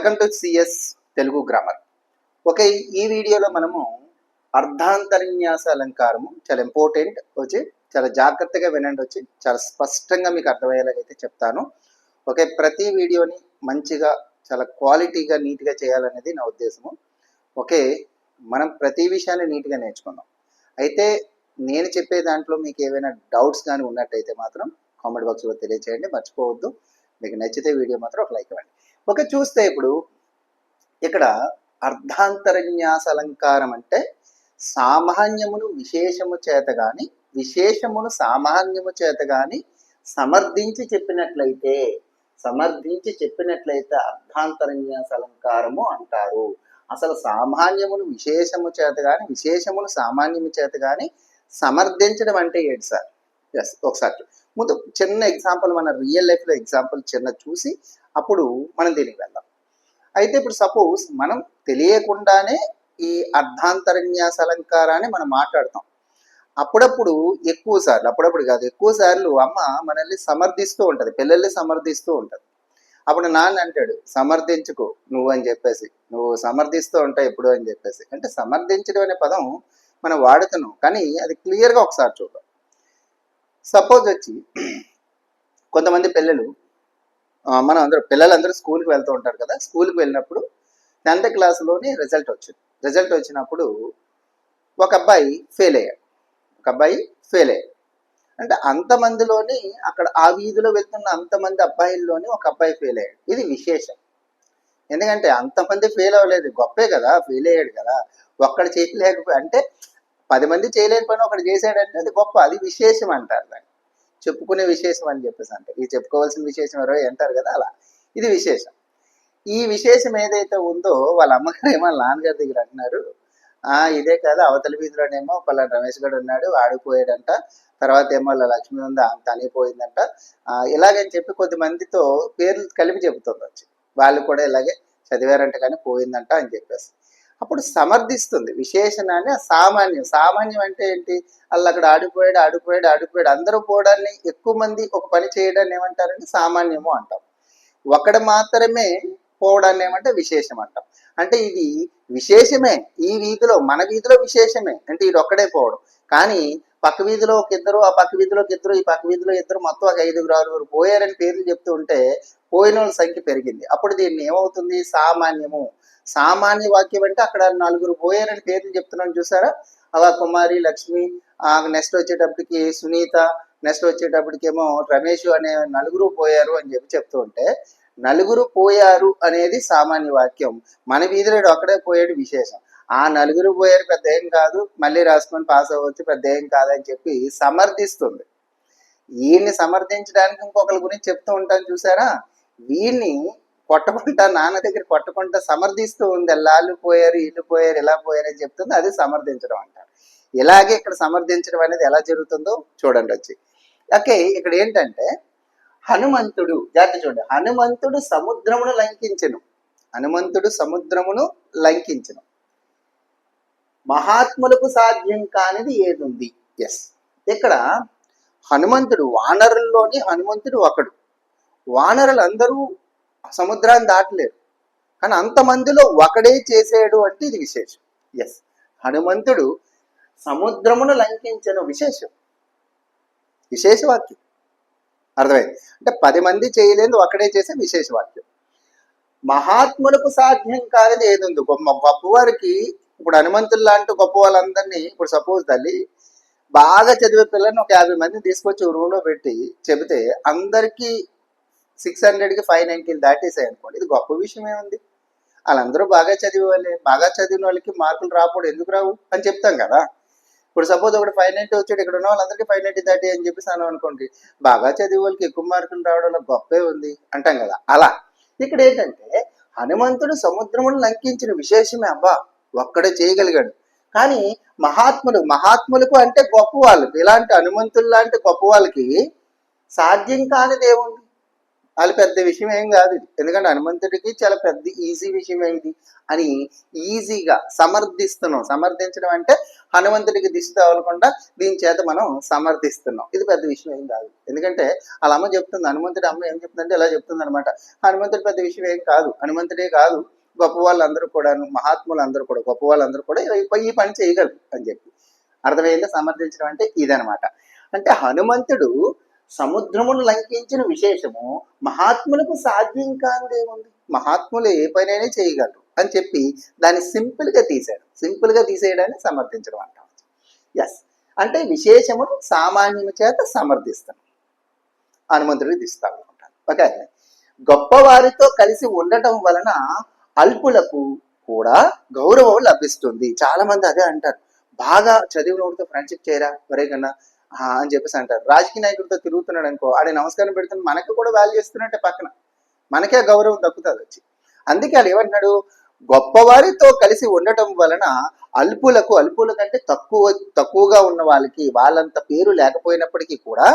Welcome to CS Telugu grammar okay ఈ వీడియోలో మనము అర్ధాంతరన్యాస అలంకారము చాలా ఇంపార్టెంట్ వచ్చి చాలా జాగ్రత్తగా వినండి వచ్చి చాలా స్పష్టంగా మీకు అర్థమయ్యేలాగైతే చెప్తాను. ఓకే ప్రతి వీడియోని మంచిగా చాలా క్వాలిటీగా నీట్గా చేయాలనేది నా ఉద్దేశము. ఓకే మనం ప్రతి విషయాన్ని నీట్గా నేర్చుకుందాం. అయితే నేను చెప్పే దాంట్లో మీకు ఏవైనా డౌట్స్ కానీ ఉన్నట్టయితే మాత్రం కామెంట్ బాక్స్లో తెలియచేయండి మర్చిపోవద్దు. మీకు నచ్చితే వీడియో మాత్రం ఒక లైక్ ఇవ్వండి. ఓకే చూస్తే ఇప్పుడు ఇక్కడ అర్ధాంతరన్యాస అలంకారం అంటే సామాన్యమును విశేషము చేత గాని విశేషమును సామాన్యము చేత గాని సమర్థించి చెప్పినట్లయితే సమర్థించి చెప్పినట్లయితే అర్ధాంతరన్యాస అలంకారము అంటారు. అసలు సామాన్యమును విశేషము చేత కానీ విశేషమును సామాన్యము చేత కానీ సమర్థించడం అంటే ఏంటి సార్? ఎస్ ఒకసారి ముందు చిన్న ఎగ్జాంపుల్ మన రియల్ లైఫ్లో ఎగ్జాంపుల్ చిన్న చూసి అప్పుడు మనం దీనికి వెళ్దాం. అయితే ఇప్పుడు సపోజ్ మనం తెలియకుండానే ఈ అర్ధాంతరన్యాస అలంకారాన్ని మనం మాట్లాడతాం. అప్పుడప్పుడు ఎక్కువ సార్లు అప్పుడప్పుడు కాదు ఎక్కువ సార్లు అమ్మ మనల్ని సమర్థిస్తూ ఉంటుంది పిల్లల్ని సమర్థిస్తూ ఉంటుంది. అప్పుడు నాన్న అంటాడు సమర్థించుకో నువ్వు అని చెప్పేసి నువ్వు సమర్థిస్తూ ఉంటావు ఎప్పుడు అని చెప్పేసి. అంటే సమర్థించడం అనే పదం మనం వాడుతున్నాం కానీ అది క్లియర్గా ఒకసారి చూద్దాం. సపోజ్ వచ్చి కొంతమంది పిల్లలు మనం అందరూ పిల్లలందరూ స్కూల్కి వెళ్తూ ఉంటారు కదా. స్కూల్కి వెళ్ళినప్పుడు టెన్త్ క్లాస్లోని రిజల్ట్ వచ్చింది. రిజల్ట్ వచ్చినప్పుడు ఒక అబ్బాయి ఫెయిల్ అయ్యాడు. ఒక అబ్బాయి ఫెయిల్ అయ్యాడు. అంటే అంతమందిలోని అక్కడ ఆ వీధిలో వెళ్తున్న అంతమంది అబ్బాయిల్లోని ఒక అబ్బాయి ఫెయిల్ అయ్యాడు. ఇది విశేషం. ఎందుకంటే అంతమంది ఫెయిల్ అవ్వలేదు. గొప్పే కదా. ఫెయిల్ అయ్యాడు కదా. ఒక్కడు చేయలేకపోయి అంటే పది మంది చేయలేని పని ఒకటి చేశాడంటే అది గొప్ప. అది విశేషం అంటారు దాన్ని. చెప్పుకునే విశేషం అని చెప్పేసి అంటే ఇది చెప్పుకోవాల్సిన విశేషం ఎవరో అంటారు కదా అలా. ఇది విశేషం. ఈ విశేషం ఏదైతే ఉందో వాళ్ళ అమ్మగారు ఏమో నాన్నగారి దగ్గర అంటున్నారు ఆ ఇదే కాదు అవతల వీధిలోనేమో పలానా రమేష్ గడు ఉన్నాడు ఆడిపోయాడంట తర్వాత ఏమో వాళ్ళ లక్ష్మి ఉంది ఆమె తనిపోయిందంట. ఇలాగని చెప్పి కొద్ది మందితో పేర్లు కలిపి చెబుతుంది వచ్చి. వాళ్ళు కూడా ఇలాగే చదివారంట కానీ పోయిందంట అని చెప్పేసి. అప్పుడు సమర్థిస్తుంది. విశేషణాన్ని సామాన్యం. సామాన్యం అంటే ఏంటి? వాళ్ళు అక్కడ ఆడిపోయాడు ఆడిపోయాడు ఆడిపోయాడు. అందరూ పోవడాన్ని ఎక్కువ మంది ఒక పని చేయడాన్ని ఏమంటారంటే సామాన్యము అంటాం. ఒకడు మాత్రమే పోవడాన్ని ఏమంటే విశేషం అంటాం. అంటే ఇది విశేషమే. ఈ వీధిలో మన వీధిలో విశేషమే. అంటే ఇది ఒక్కడే పోవడం. కానీ పక్క వీధిలో ఒక ఇద్దరు ఆ పక్క వీధిలో ఒక ఇద్దరు ఈ పక్క వీధిలో ఇద్దరు మొత్తం ఒక ఐదుగురు ఆరుగురు పోయారని పేర్లు చెప్తూ ఉంటే పోయిన వాళ్ళ సంఖ్య పెరిగింది. అప్పుడు దీన్ని ఏమవుతుంది? సామాన్యము. సామాన్య వాక్యం అంటే అక్కడ నలుగురు పోయారని పేర్లు చెప్తున్నాను చూసారా? అలా కుమారి లక్ష్మి ఆ నెక్స్ట్ వచ్చేటప్పటికి సునీత నెక్స్ట్ వచ్చేటప్పటికేమో రమేష్ అనే నలుగురు పోయారు అని చెప్పి చెప్తూ ఉంటే నలుగురు పోయారు అనేది సామాన్య వాక్యం. మన వీధిలో అక్కడే పోయాడు విశేషం. ఆ నలుగురు పోయారు పెద్ద ఏం కాదు. మళ్ళీ రాసుకొని పాస్ అవ్వచ్చు పెద్ద ఏం కాదని చెప్పి సమర్థిస్తుంది. వీడిని సమర్థించడానికి ఇంకొకరి గురించి చెప్తూ ఉంటాను చూసారా? వీడిని కొట్టకుండా నాన్న దగ్గర కొట్టకుండా సమర్థిస్తూ ఉంది. వాళ్ళు పోయారు వీళ్ళు పోయారు ఇలా పోయారు అని చెప్తుంది. అది సమర్థించడం అంటారు. ఇలాగే ఇక్కడ సమర్థించడం అనేది ఎలా జరుగుతుందో చూడండి వచ్చి. ఓకే ఇక్కడ ఏంటంటే హనుమంతుడు జాగ్రత్త చూడండి. హనుమంతుడు సముద్రమును లంకించను. హనుమంతుడు సముద్రమును లంకించను. మహాత్ములకు సాధ్యం కానిది ఏదుంది? ఎస్ ఇక్కడ హనుమంతుడు వానరుల్లోని హనుమంతుడు ఒకడు. వానరులు అందరూ సముద్రాన్ని దాటలేరు. కానీ అంతమందిలో ఒకడే చేసేడు అంటే ఇది విశేషం. ఎస్ హనుమంతుడు సముద్రమును లంకించను విశేషం. విశేష వాక్యం అర్థమైంది? అంటే పది మంది చేయలేదు ఒకడే చేసే విశేష వాక్యం మహాత్ములకు సాధ్యం కానిది ఏది ఉంది గొప్పవారికి ఇప్పుడు హనుమంతులు లాంటి గొప్ప వాళ్ళందరినీ ఇప్పుడు సపోజ్ తల్లి బాగా చదివే పిల్లల్ని ఒక యాభై మందిని తీసుకొచ్చి రూమ్లో పెట్టి చెబితే అందరికీ సిక్స్ హండ్రెడ్కి ఫైవ్ నైన్టీలు దాటేసాయి అనుకోండి ఇది గొప్ప విషయం ఏముంది? వాళ్ళందరూ బాగా చదివే వాళ్ళే బాగా చదివిన వాళ్ళకి మార్కులు రాకపోవడం ఎందుకు రావు? అని చెప్తాం కదా. ఇప్పుడు సపోజ్ ఒకటి ఫైవ్ నైన్టీ వచ్చాడు ఇక్కడ ఉన్న వాళ్ళందరికీ ఫైవ్ నైన్టీ దాటి అని చెప్పేసి అన్నాం అనుకోండి బాగా చదివే వాళ్ళకి ఎక్కువ మార్కులు రావడంలో గొప్పే ఉంది అంటాం కదా. అలా. ఇక్కడ ఏంటంటే హనుమంతుడు సముద్రమును లంకించిన విశేషమే అబ్బా ఒక్కడే చేయగలిగాడు. కానీ మహాత్ములు మహాత్ములకు అంటే గొప్ప వాళ్ళకి ఇలాంటి హనుమంతులు లాంటి గొప్ప వాళ్ళకి సాధ్యం కానిది ఏముంది? వాళ్ళు పెద్ద విషయం ఏం కాదు ఎందుకంటే హనుమంతుడికి చాలా పెద్ద ఈజీ విషయం ఇది? అని ఈజీగా సమర్థిస్తున్నాం. సమర్థించడం అంటే హనుమంతుడికి దిష్టి తగలకుండా దీని చేత మనం సమర్థిస్తున్నాం. ఇది పెద్ద విషయం ఏం కాదు. ఎందుకంటే వాళ్ళ అమ్మ చెప్తుంది హనుమంతుడి అమ్మ ఏం చెప్తుందంటే ఇలా చెప్తుంది అనమాట హనుమంతుడి పెద్ద విషయం ఏం కాదు. హనుమంతుడే కాదు గొప్ప వాళ్ళందరూ కూడా మహాత్ములు అందరూ కూడా గొప్ప వాళ్ళందరూ కూడా ఈ- ఈ పని చేయగలరు అని చెప్పి. అర్థమైందా? సమర్థించడం అంటే ఇదనమాట అంటే హనుమంతుడు సముద్రమును లంకించిన విశేషము మహాత్ములకు సాధ్యం కానిదేముంది? మహాత్ములు ఏ పనైనా చేయగలరు అని చెప్పి దాన్ని సింపుల్గా సింపుల్గా సింపుల్గా తీసేయడాన్ని సమర్థించడం అంటాం. ఎస్ అంటే విశేషమును సామాన్యము చేత సమర్థిస్తాను హనుమంతుడికి తీస్తాను అనుకుంటాను ఓకే గొప్పవారితో కలిసి ఉండటం వలన అల్పులకు కూడా గౌరవం లభిస్తుంది. చాలా మంది అదే అంటారు. బాగా చదివినోడితో ఫ్రెండ్షిప్ చేయరా? వరే కన్నా అని చెప్పేసి అంటారు. రాజకీయ నాయకుడితో తిరుగుతున్నాడు అనుకో ఆడే నమస్కారం పెడుతున్న మనకు కూడా వాల్యూ ఇస్తున్నట్టే పక్కన. మనకే గౌరవం దక్కుతుంది వచ్చి. అందుకే వాళ్ళు ఏమంటున్నాడు గొప్పవారితో కలిసి ఉండటం వలన అల్పులకు అల్పుల కంటే తక్కువ తక్కువగా ఉన్న వాళ్ళకి వాళ్ళంత పేరు లేకపోయినప్పటికీ కూడా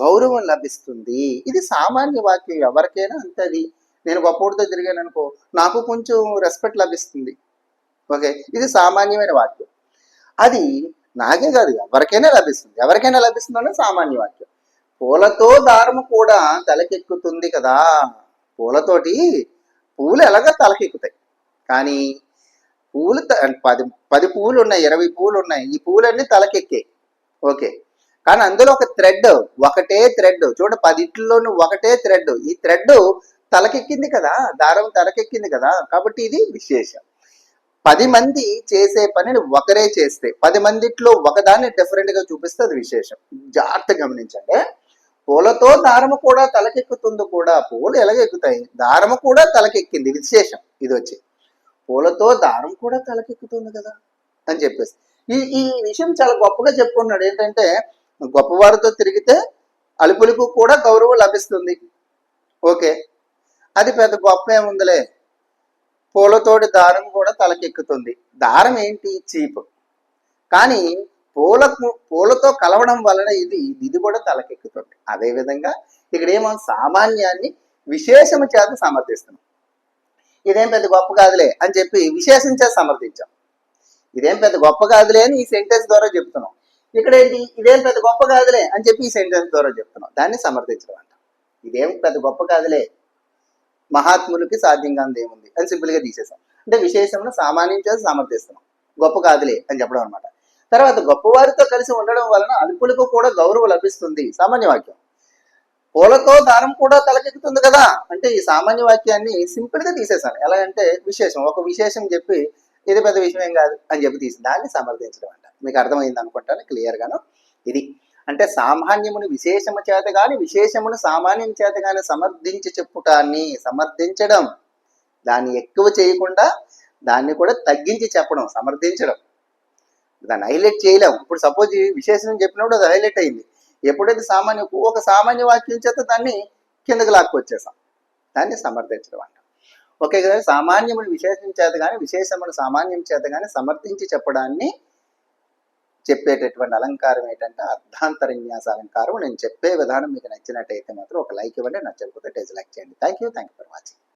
గౌరవం లభిస్తుంది. ఇది సామాన్య వాక్యం ఎవరికైనా అంతది నేను గొప్పవాడితో తిరిగాను అనుకో నాకు కొంచెం రెస్పెక్ట్ లభిస్తుంది. ఓకే ఇది సామాన్యమైన వాక్యం. అది నాకే కాదు ఎవరికైనా లభిస్తుంది. ఎవరికైనా లభిస్తుందనే సామాన్య వాక్యం పూలతో దారము కూడా తలకెక్కుతుంది కదా. పూలతోటి పూలు ఎలాగ తలకెక్కుతాయి. కానీ పూలు త- పది పది పువ్వులు ఉన్నాయి ఇరవై పువ్వులు ఉన్నాయి ఈ పువ్వులన్నీ తలకెక్కాయి. ఓకే. కానీ అందులో ఒక థ్రెడ్ ఒకటే థ్రెడ్. చూడ పదిట్లోనూ ఒకటే థ్రెడ్. ఈ థ్రెడ్ తలకెక్కింది కదా. దారం తలకెక్కింది కదా. కాబట్టి ఇది విశేషం. పది మంది చేసే పనిని ఒకరే చేస్తే పది మందిట్లో ఒకదాన్ని డిఫరెంట్గా చూపిస్తే అది విశేషం. జాగ్రత్త గమనించండి. పూలతో దారము కూడా తలకెక్కుతుంది కూడా. పూలు ఎలాగెక్కుతాయి? దారము కూడా తలకెక్కింది. విశేషం. ఇది వచ్చి. పూలతో దారం కూడా తలకెక్కుతుంది కదా అని చెప్పేసి. ఈ ఈ విషయం చాలా గొప్పగా చెప్పుకున్నాడు. ఏంటంటే గొప్పవారితో తిరిగితే అలుపులకు కూడా గౌరవం లభిస్తుంది. ఓకే. అది పెద్ద గొప్ప ఏముందిలే? పూలతోటి దారం కూడా తలకెక్కుతుంది. దారం ఏంటి? చీప్. కానీ పూలకు పూలతో కలవడం వలన ఇది ఇది కూడా తలకెక్కుతుంది. అదేవిధంగా ఇక్కడ ఏమో సామాన్యాన్ని విశేషము చేత సమర్థిస్తున్నాం. ఇదేం పెద్ద గొప్ప కాదులే అని చెప్పి విశేషం చేత సమర్థించాం. ఇదేం పెద్ద గొప్ప కాదులే అని ఈ సెంటెన్స్ ద్వారా చెప్తున్నాం. ఇక్కడ ఏంటి? ఇదేం పెద్ద గొప్ప కాదులే అని చెప్పి ఈ సెంటెన్స్ ద్వారా చెప్తున్నాం. దాన్ని సమర్థించడం అంట. ఇదేం పెద్ద గొప్ప కాదులే మహాత్ములకి సాధ్యం కానిది ఏముంది? అని సింపుల్గా తీసేసాం. అంటే విశేషంలో సామాన్యం చేసి సమర్థిస్తున్నాం గొప్ప కాదులే అని చెప్పడం అనమాట తర్వాత గొప్పవారితో కలిసి ఉండడం వలన అల్పులకు కూడా గౌరవం లభిస్తుంది. సామాన్య వాక్యం. పూలతో దారం కూడా తలకెక్కుతుంది కదా? అంటే ఈ సామాన్య వాక్యాన్ని సింపుల్గా తీసేసాను ఎలా అంటే విశేషం. ఒక విశేషం చెప్పి ఇది పెద్ద విషయం ఏం కాదు అని చెప్పి తీసి దాన్ని సమర్థించడం అంట. మీకు అర్థమైంది అనుకుంటాను. క్లియర్ గాను? ఇది. అంటే సామాన్యమును విశేషము చేత కాని విశేషమును సామాన్యం చేత కాని సమర్థించి చెప్పుటాన్ని సమర్థించడం. దాన్ని ఎక్కువ చేయకుండా దాన్ని కూడా తగ్గించి చెప్పడం సమర్థించడం. దాన్ని హైలైట్ చేయలేం. ఇప్పుడు సపోజ్ విశేషం చెప్పినప్పుడు అది హైలైట్ అయింది. ఎప్పుడైతే సామాన్య ఒక సామాన్య వాక్యం చేత దాన్ని కిందకి లాక్కొచ్చేసాం. దాన్ని సమర్థించడం అంట. ఓకే కదా సామాన్యముని విశేషం చేత కానీ విశేషమును సామాన్యం చేత కానీ సమర్థించి చెప్పడాన్ని చెప్పేటటువంటి అలంకారం ఏంటంటే అర్ధాంతరన్యాస అలంకారం నేను చెప్పే విధానం మీకు నచ్చినట్టయితే మాత్రం ఒక లైక్ ఇవ్వండి నచ్చకపోతే లైక్ చేయండి. Thank you thank you for watching